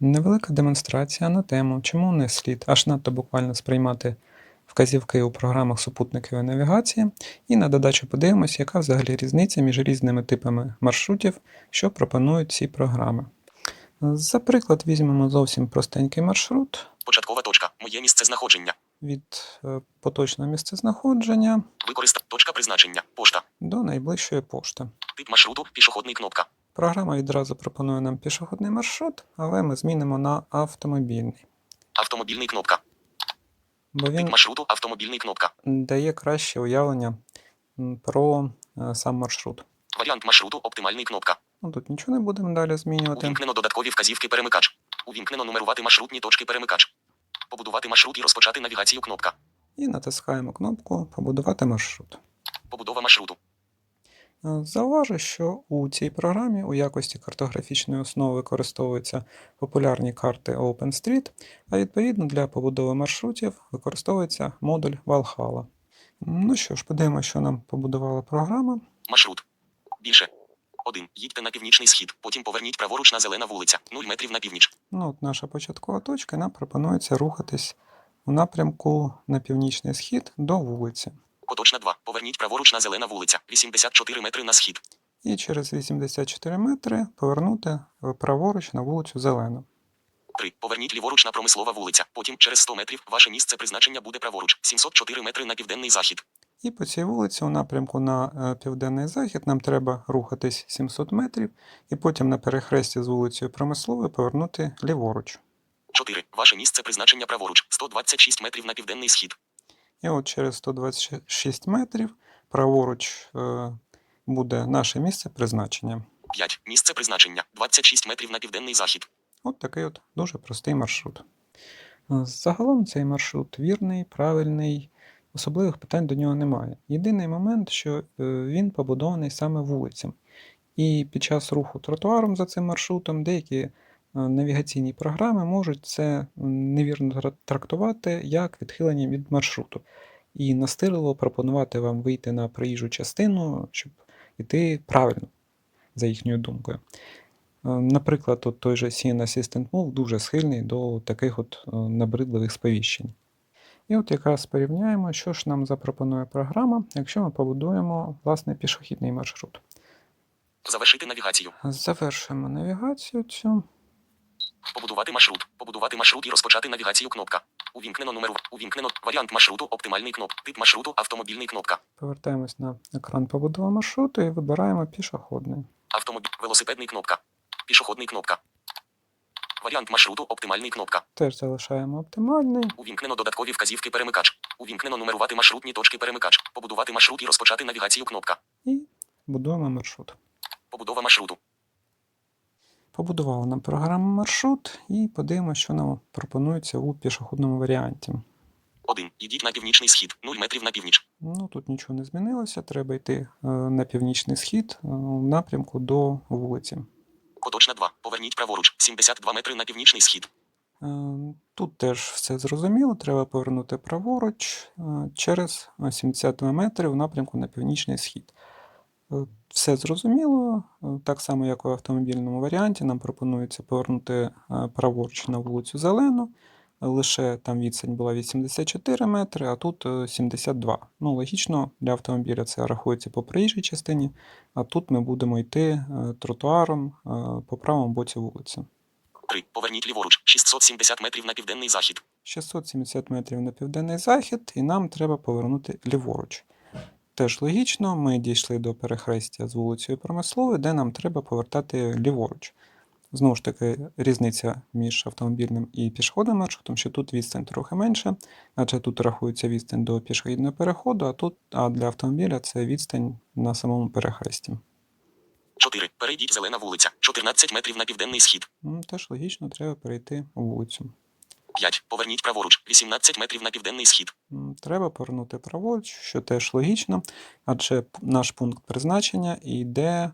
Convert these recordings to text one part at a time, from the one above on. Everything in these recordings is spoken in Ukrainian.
Невелика демонстрація на тему, чому не слід аж надто буквально сприймати вказівки у програмах супутникової навігації, і на додачу подивимось, яка взагалі різниця між різними типами маршрутів, що пропонують ці програми. За приклад візьмемо зовсім простенький маршрут Початкова точка. Моє місце знаходження. від е, поточного місцезнаходження Використа. Точка призначення. Пошта. до найближчої пошти. Тип маршруту. Пішохідний кнопка. Програма відразу пропонує нам пішохідний маршрут, але ми змінимо на автомобільний, Автомобільний кнопка. бо він Тип маршруту. Автомобільний кнопка. дає краще уявлення про е, сам маршрут. Варіант маршруту. Оптимальний кнопка. Ну, тут нічого не будемо далі змінювати. Увімкнено додаткові вказівки перемикач. Увімкнено нумерувати маршрутні точки перемикач. Побудувати маршрут і розпочати навігацію кнопка. І натискаємо кнопку Побудувати маршрут. Побудова маршруту. Е, Зауважу, що у цій програмі у якості картографічної основи використовуються популярні карти OpenStreet, а відповідно для побудови маршрутів використовується модуль Valhalla. Ну що ж, подивимося, що нам побудувала програма. Маршрут. Більше. 1. Їдьте на північний схід. Потім поверніть праворуч на зелена вулиця. 0 метрів на північ. Ну, от наша початкова точка, нам пропонується рухатись у напрямку на північний схід до вулиці. Поточна 2. Поверніть праворуч на зелена вулиця. 84 метри на схід. І через 84 метри повернути е, праворуч на вулицю Зелену. 3. Поверніть ліворуч на промислова вулиця. Потім через 100 метрів ваше місце призначення буде праворуч. 704 метри на південний захід. І по цій вулиці у напрямку на е, південний захід нам треба рухатись 700 метрів, і потім на перехресті з вулицею Промисловою повернути ліворуч. 4. Ваше місце призначення праворуч. 126 метрів на південний схід. І от через 126 метрів праворуч буде наше місце призначення. 5. Місце призначення. 26 метрів на південний захід. От такий от дуже простий маршрут. Е, Загалом цей маршрут вірний, правильний, особливих питань до нього немає. Єдиний момент, що е, він побудований саме вулицям. І під час руху тротуаром за цим маршрутом деякі навігаційні програми можуть це невірно трактувати як відхилення від маршруту. І настирливо пропонувати вам вийти на проїжджу частину, щоб йти правильно, за їхньою думкою. Е, Наприклад, от той же Scene Assistant Move дуже схильний до таких от е, набридливих сповіщень. І от якраз порівняємо, що ж нам запропонує програма, якщо ми побудуємо власне пішохідний маршрут. Завершити навігацію. Завершуємо навігацію цю. Побудувати маршрут. Побудувати маршрут і розпочати навігацію кнопка. Увімкнено номер. Увімкнено. Варіант маршруту. Оптимальний кноп. Тип маршруту. Автомобільний кнопка. Повертаємось на екран побудови маршруту і вибираємо пішохідний. Автомобіль. Велосипедний кнопка. Пішохідний кнопка. Варіант маршруту. Оптимальний кнопка. Теж залишаємо оптимальний. Увімкнено додаткові вказівки перемикач. Увімкнено нумерувати маршрутні точки перемикач. Побудувати маршрут і розпочати навігацію кнопка. І будуємо маршрут. Побудова маршруту. Побудувала нам програма маршрут і подивимося, що нам пропонується у пішохідному варіанті. 1. Ідіть на північний схід. 0 метрів на північ. Ну, тут нічого не змінилося, треба йти е, на північний схід е, в напрямку до вулиці. Поточна 2. Поверніть праворуч. 72 метри на північний схід. Е, Тут теж все зрозуміло, треба повернути праворуч е, через 72 метри в напрямку на північний схід. Е, Все зрозуміло, Е, так само як у автомобільному варіанті, нам пропонується повернути е, праворуч на вулицю Зелену. Лише там відстань була 84 метри, а тут е, 72. Ну, логічно, для автомобіля це рахується по проїжджій частині, а тут ми будемо йти е, тротуаром е, по правому боці вулиці. 3. Поверніть ліворуч. 670 метрів на південний захід. 670 метрів на південний захід, і нам треба повернути ліворуч. Теж логічно, ми дійшли до перехрестя з вулицею Промисловою, де нам треба повертати ліворуч. Знову ж таки, різниця між автомобільним і пішохідним маршрутом, що тут відстань трохи менша, адже тут рахується відстань до пішохідного переходу, а тут а для автомобіля це відстань на самому перехресті. 4. Перейдіть зелена вулиця. 14 метрів на південний схід. Теж логічно, треба перейти вулицю. 5. Поверніть праворуч. 18 метрів на південний схід. Треба повернути праворуч, що теж логічно, адже наш пункт призначення йде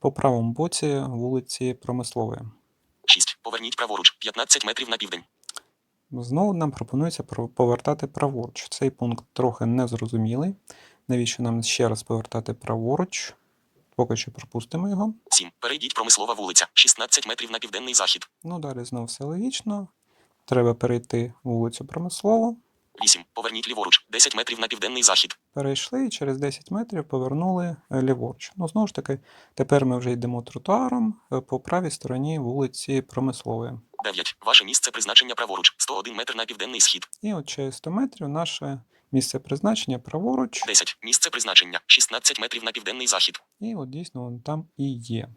по правому боці вулиці Промислової. 6. Поверніть праворуч. 15 метрів на південь. Знову нам пропонується повертати праворуч. Цей пункт трохи незрозумілий. Навіщо нам ще раз повертати праворуч? Поки що пропустимо його. 7. Перейдіть промислова вулиця. 16 метрів на південний захід. Ну, далі знову все логічно. Треба перейти вулицю Промислову. 8. Поверніть ліворуч. 10 метрів на південний захід. Перейшли і через 10 метрів повернули е, ліворуч. Ну, знову ж таки, тепер ми вже йдемо тротуаром е, по правій стороні вулиці Промислової. 9. Ваше місце призначення праворуч. 101 метр на південний схід. І от через 100 метрів наше місце призначення праворуч. 10. Місце призначення. 16 метрів на південний захід. І от дійсно він там і є.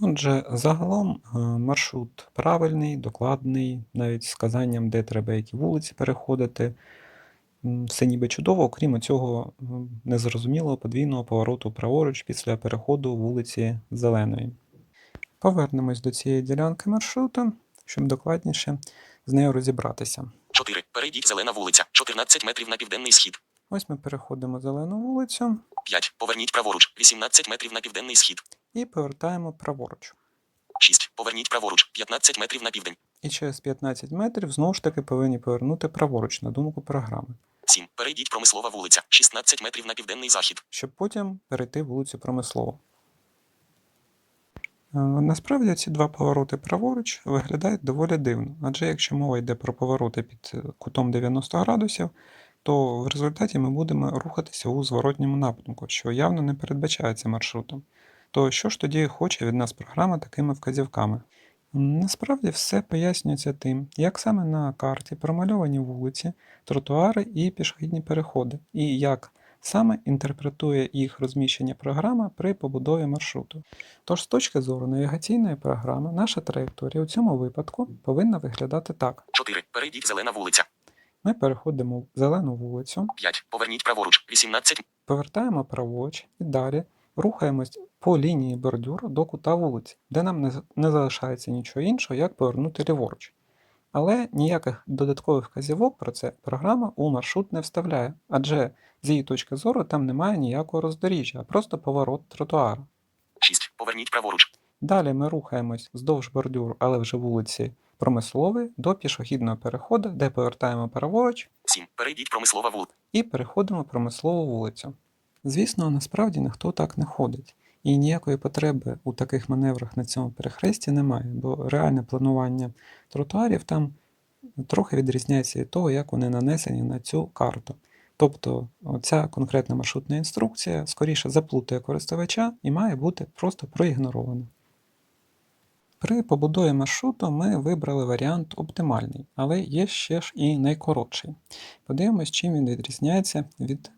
Отже, загалом е, маршрут правильний, докладний, навіть з казанням, де треба які вулиці переходити. Все ніби чудово, окрім цього незрозумілого подвійного повороту праворуч після переходу вулиці Зеленої. Повернемось до цієї ділянки маршруту, щоб докладніше з нею розібратися. 4. Перейдіть зелена вулиця. 14 метрів на південний схід. Ось ми переходимо зелену вулицю 5. Поверніть праворуч. 18 метрів на південний схід. І повертаємо праворуч. 6. Поверніть праворуч. 15 метрів на південь. І через 15 метрів знову ж таки повинні повернути праворуч на думку програми, 7. Перейдіть промислова вулиця. 16 метрів на південний захід. щоб потім перейти вулицю Промислову. Е, Насправді ці два повороти праворуч виглядають доволі дивно, адже якщо мова йде про повороти під е, кутом 90 градусів, то в результаті ми будемо рухатися у зворотньому напрямку, що явно не передбачається маршрутом. То що ж тоді хоче від нас програма такими вказівками? Насправді все пояснюється тим, як саме на карті промальовані вулиці, тротуари і пішохідні переходи, і як саме інтерпретує їх розміщення програма при побудові маршруту. Тож, з точки зору навігаційної програми, наша траєкторія у цьому випадку повинна виглядати так: 4. Перейдіть зелена вулиця. ми переходимо в зелену вулицю, 5. Поверніть праворуч. 18 повертаємо праворуч і далі рухаємось по лінії бордюру до кута вулиці, де нам не, залишається нічого іншого, як повернути ліворуч. Але ніяких додаткових вказівок про це програма у маршрут не вставляє, адже з її точки зору там немає ніякого роздоріжжя, а просто поворот тротуару. 6. Поверніть праворуч. Далі ми рухаємось вздовж бордюру, але вже вулиці Промислової до пішохідного переходу, де повертаємо праворуч 7. Перейдіть промислова вулиця. і переходимо промислову вулицю. Звісно, насправді ніхто так не ходить, і ніякої потреби у таких маневрах на цьому перехресті немає, бо реальне планування тротуарів там трохи відрізняється від того, як вони нанесені на цю карту. Тобто ця конкретна маршрутна інструкція скоріше заплутає користувача і має бути просто проігнорована. При побудові маршруту ми вибрали варіант оптимальний, але є ще ж і найкоротший. Подивимось, чим він відрізняється від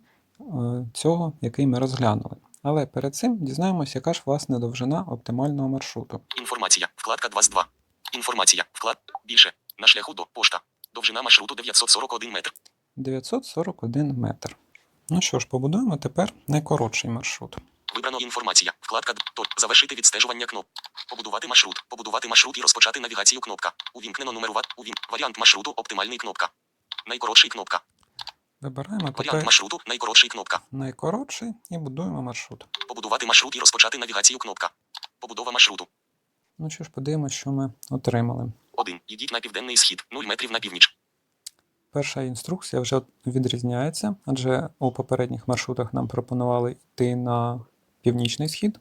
цього, який ми розглянули. Але перед цим дізнаємося, яка ж власне довжина оптимального маршруту. Інформація. Вкладка 2 з 2. Інформація. Вклад. Більше. На шляху до пошта. Довжина маршруту 941 метр. 941 метр. Ну що ж, побудуємо тепер найкоротший маршрут. Вибрано інформація. Вкладка то завершити відстежування кноп. Побудувати маршрут. Побудувати маршрут і розпочати навігацію кнопка. Увімкнено нумерувати. Увім... Варіант маршруту оптимальний кнопка. Найкоротший кнопка. Вибираємо Варіант маршруту найкоротший кнопка. найкоротший і будуємо маршрут. Побудувати маршрут і розпочати навігацію кнопка. Побудова маршруту. Ну що ж, подивимось, що ми отримали. 1. Ідіть на південний схід. 0 метрів на північ. Перша інструкція вже відрізняється, адже у попередніх маршрутах нам пропонували йти на північний схід.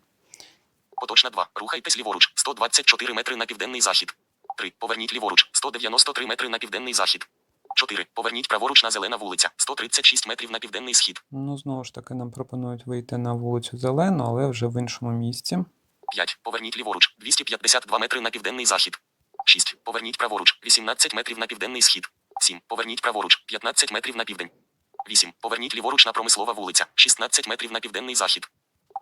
Поточна 2. Рухайтесь ліворуч. 124 метри на південний захід. 3. Поверніть ліворуч. 193 метри на південний захід. 4. Поверніть праворуч на зелена вулиця. 136 метрів на південний схід. Ну, знову ж таки, нам пропонують вийти на вулицю Зелену, але вже в іншому місці. 5. Поверніть ліворуч. 252 метри на південний захід. 6. Поверніть праворуч. 18 метрів на південний схід. 7. Поверніть праворуч. 15 метрів на південь. 8. Поверніть ліворуч на промислова вулиця. 16 метрів на південний захід.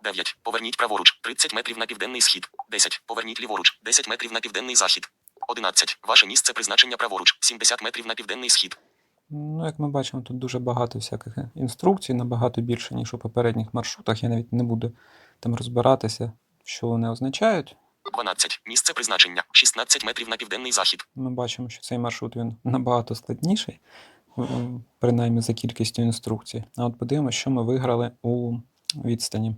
9. Поверніть праворуч. 30 метрів на південний схід. 10. Поверніть ліворуч. 10 метрів на південний захід. 11. Ваше місце призначення праворуч. 70 метрів на південний схід. Ну, як ми бачимо, тут дуже багато всяких інструкцій, набагато більше, ніж у попередніх маршрутах. Я навіть не буду там розбиратися, що вони означають. 12. Місце призначення. 16 метрів на південний захід. Ми бачимо, що цей маршрут він набагато складніший, принаймні за кількістю інструкцій. А от подивимося, що ми виграли у відстані.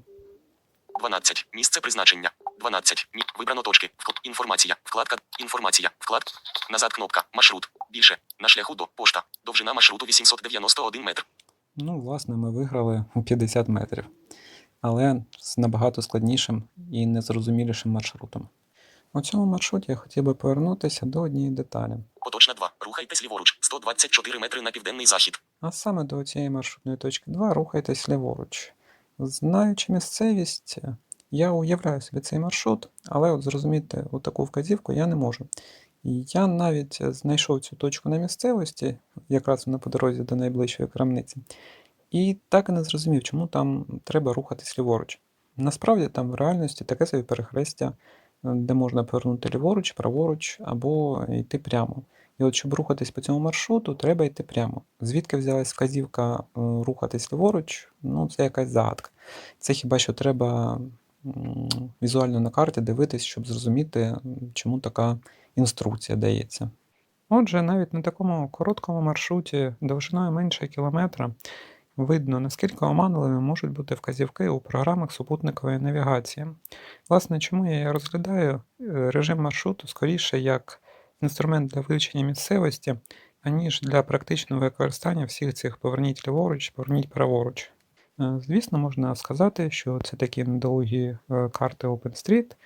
12. Місце призначення. 12. Мі... Вибрано точки. Вкл... Інформація. Вкладка. Інформація. Вклад. Назад кнопка. Маршрут. Більше. На шляху до пошта. Довжина маршруту 891 метр. Ну, власне, ми виграли у 50 метрів. але з набагато складнішим і незрозумілішим маршрутом. У цьому маршруті я хотів би повернутися до однієї деталі. Поточна 2. Рухайтесь ліворуч. 124 метри на південний захід. А саме до цієї маршрутної точки 2 рухайтесь ліворуч. Знаючи місцевість, я уявляю собі цей маршрут, але от зрозуміти таку вказівку я не можу. І я навіть знайшов цю точку на місцевості, якраз вона по дорозі до найближчої крамниці, і так і не зрозумів, чому там треба рухатись ліворуч. Насправді там в реальності таке собі перехрестя, де можна повернути ліворуч, праворуч або йти прямо. І от щоб рухатись по цьому маршруту, треба йти прямо. Звідки взялась вказівка е, рухатись ліворуч, ну це якась загадка. Це хіба що треба візуально на карті дивитись, щоб зрозуміти, чому така інструкція дається. Отже, навіть на такому короткому маршруті довжиною менше кілометра видно, наскільки оманливими можуть бути вказівки у програмах супутникової навігації. Власне, чому я розглядаю е, режим маршруту скоріше як інструмент для вивчення місцевості, аніж для практичного використання всіх цих поверніть ліворуч, поверніть праворуч. Е, Звісно, можна сказати, що це такі недолугі е, карти OpenStreet,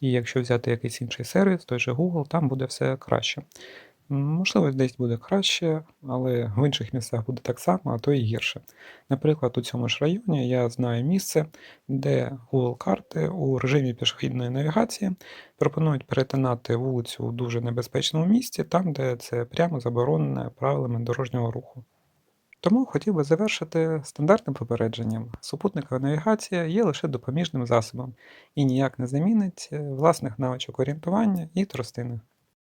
і якщо взяти якийсь інший сервіс, той же Google, там буде все краще. Можливо, десь буде краще, але в інших місцях буде так само, а то і гірше. Наприклад, у цьому ж районі я знаю місце, де Google карти у режимі пішохідної навігації пропонують перетинати вулицю у дуже небезпечному місці, там, де це прямо заборонено правилами дорожнього руху. Тому хотів би завершити стандартним попередженням. Супутникова навігація є лише допоміжним засобом і ніяк не замінить е, власних навичок орієнтування і тростини.